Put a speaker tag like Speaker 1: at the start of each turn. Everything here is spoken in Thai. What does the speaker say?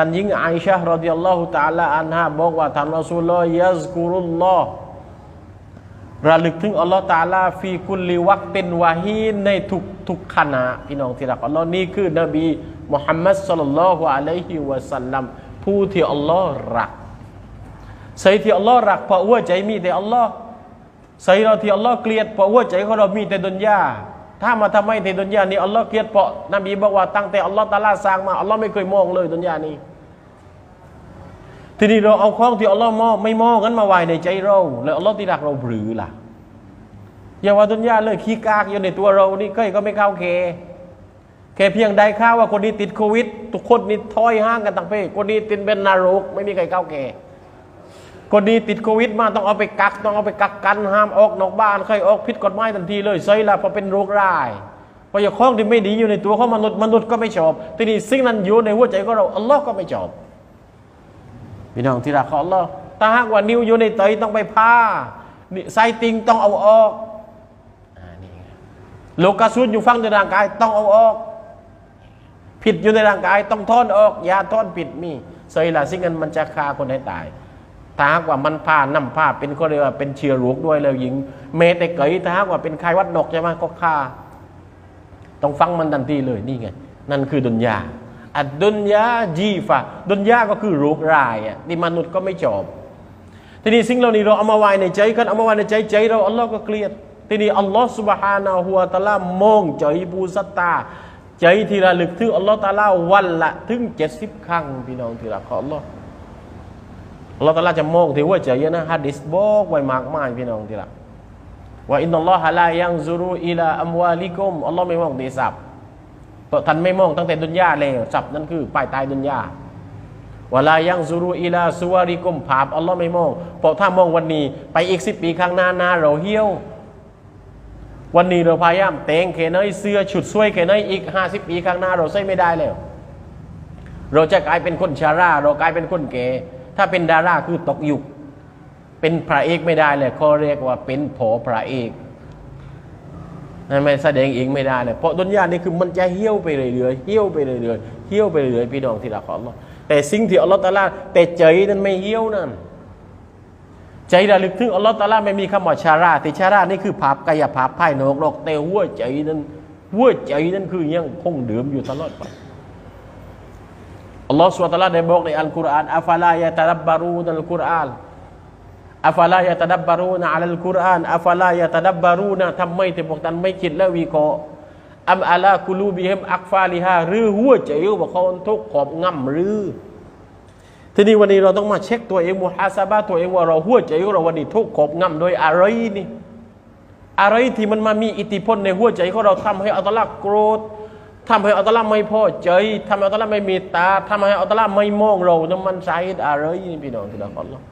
Speaker 1: ท่านหญิงไอชะรดิยัลลอฮุตะอาลาอันฮาบอกว่าท่านรอซูลลอฮ์ยัซกุรุลลอฮ์ระลึกถึงอัลลอฮ์ตะอาลาฟีกุลลิวักตินวาฮีในทุกทุกขณะพี่น้องที่รักอัลลอฮ์นี่คือนบีมุฮัมมัดศ็อลลัลลอฮุอะลัยฮิวะสัลลัมผู้ที่อัลลอฮ์รักใส่ที่อัลลอฮ์รักเพราะหัวใจมีแต่อัลลอฮ์ใส่เราที่อัลลอฮ์เกลียดเพราะหัวใจของเรามีแต่ดุนยาถ้ามาทำไมในดุนยานี้อัลลอฮ์เกลียดเพราะนบีบอกว่าตั้งแต่อัลลอฮ์ตะอาลาสร้างมาอัลลอฮ์ไม่เคยมองเลยดุนยานี้ ทีนี้เราเอาของที่อัลลอฮ์มอบไม่มอบกันมาไว้ในใจเรา แล้วอัลลอฮ์ที่รักเราหรือล่ะอย่าว่าดุนยาเลยขี้กากอยู่ในตัวเรานี่ก็ก็ไม่เข้าเคแค่เพียงใดข้าวว่าคนนี้ติดโควิด ทุกคนนี่ถอยห่างกันต่างเพศคนนี้ติดเป็นนรก ไม่มีใครเข้าแก่คนนี้ติดโควิด มาต้องเอาไปกัก ต้องเอาไปกักกันห้ามออกนอกบ้านใครออกผิดกฎหมายทันทีเลยใช่ละเพราะเป็นโรคร้ายเพราะอย่างของที่ไม่ดีอยู่ในตัวเของมนุษย์มนุษย์ก็ไม่ชอบ ทีนี้สิ่งนั้นอยู่ในหัวใจของเราอัลลอฮ์ก็ไม่ชอบ พี่น้องที่รักของอัลลอฮ์ถ้าหากว่านิ้วอยู่ในไตต้องไปผ้านี่ไส้ติงต้องเอาออกอ่านี่ไงโลกาซุนอยู่ฟังในร่างกายต้องเอาออก ผิดอยู่ในร่างกายต้องทอนออกยาทอนผิดมีเสยละสิ่งนั้นมันจะฆ่าคนให้ตายถ้าหากว่ามันผ่านน้ำผ้าเป็นก็เรียกว่าเป็นเชื้อโรคด้วยแล้วยิง เมแต่เกยถ้าหากว่าเป็นไข้หวัดนกใช่ไหมก็ฆ่า ต้องฟังมันทันทีเลยนี่ไง นั่นคือดุนยา อัดดุนยาจีฟะดุนยาก็คือโรครายอะนี่มนุษย์ก็ไม่จบทีนี้สิ่งเหล่านี้เราเอามาไว้ในใจกันเอามาไว้ในใจใจเราอัลลอฮ์ก็เกลียดทีนี้อัลลอฮ์สุบฮานาหัวตะลามองใจผู้ศรัทธาใจที่ระลึกถึงอัลลอฮ์ตะอาลาวันละถึงเจ็ดสิบครั้งพี่น้องที่รักของอัลลอฮ์อัลลอฮ์ตะอาลาจะมองที่หัวใจนะฮะดิษบอกไว้มากมายพี่น้องที่รักว่าอินนัลลอฮะลายังซูรุอิลาอัมวาลิกุมอัลลอฮ์ไม่มองดีทรัพย์ เพราะท่านไม่มองตั้งแต่ดุนยาแล้วทรัพย์นั่นคือป้ายตายดุนยาวลายังซูรุอิลาสุวาริกุมภาพอัลลอฮ์ไม่มอง เพราะถ้ามองวันนี้ไปอีกสิบปีข้างหน้าหน้าเราเหี่ยว วันนี้เราพยายามแต่งแค่ไหนเสื้อชุดสวยแค่ไหนอีกห้าสิบปีข้างหน้าเราใส่ไม่ได้แล้ว เราจะกลายเป็นคนชาราเรากลายเป็นคนแก่ถ้าเป็นดาราคือตกยุค เป็นพระเอกไม่ได้เลยเขาเรียกว่าเป็นโผพระเอก นั่นไม่แสดงเองไม่ได้เลยเพราะดุนยานี่คือมันจะเหี่ยวไปเรื่อยๆเหี่ยวไปเรื่อยๆเหี่ยวไปเรื่อยๆพี่น้องที่รักของอัลลอฮ์แต่สิ่งที่อัลลอฮ์ตาลาแต่ใจนั้นไม่เหี่ยวนั่นใจระลึกถึงอัลลอฮ์ตาลาไม่มีคำว่าชาราที่ชารานี่คือภาพกายภาพภายนอกหรอกแต่หัวใจนั้นหัวใจนั้นคือยังคงเดิมอยู่ตลอดไปอัลลอฮ์สุบฮาตาลาได้บอกในอัลกุรอานอัฟลายะตะดับบารูนัลกุรอาน อัฟลายะตะดับบารูนอัลกุรอานอัฟลายะตะดับบารูนะทำไมที่พวกท่านไม่คิดและวิเคราะห์อัมอาลากุลูบิฮิมอักฟาลิฮาหรือหัวใจว่าเขาทุกขอบงำหรือ ทีนี้วันนี้เราต้องมาเช็คตัวเองมุฮาซาบะตัวเองว่าเราหัวใจของเราวันนี้ทุกขอบงำโดยอะไรนี่อะไรที่มันมามีอิทธิพลในหัวใจของเราทำให้อัลตลาโกรธทำให้อัลตลาไม่พอใจทำให้อัลตลาไม่มีตาทำให้อัลตลาไม่มองเรานั้นมันสาเหตุอะไรนี่พี่น้องที่เราขอรับ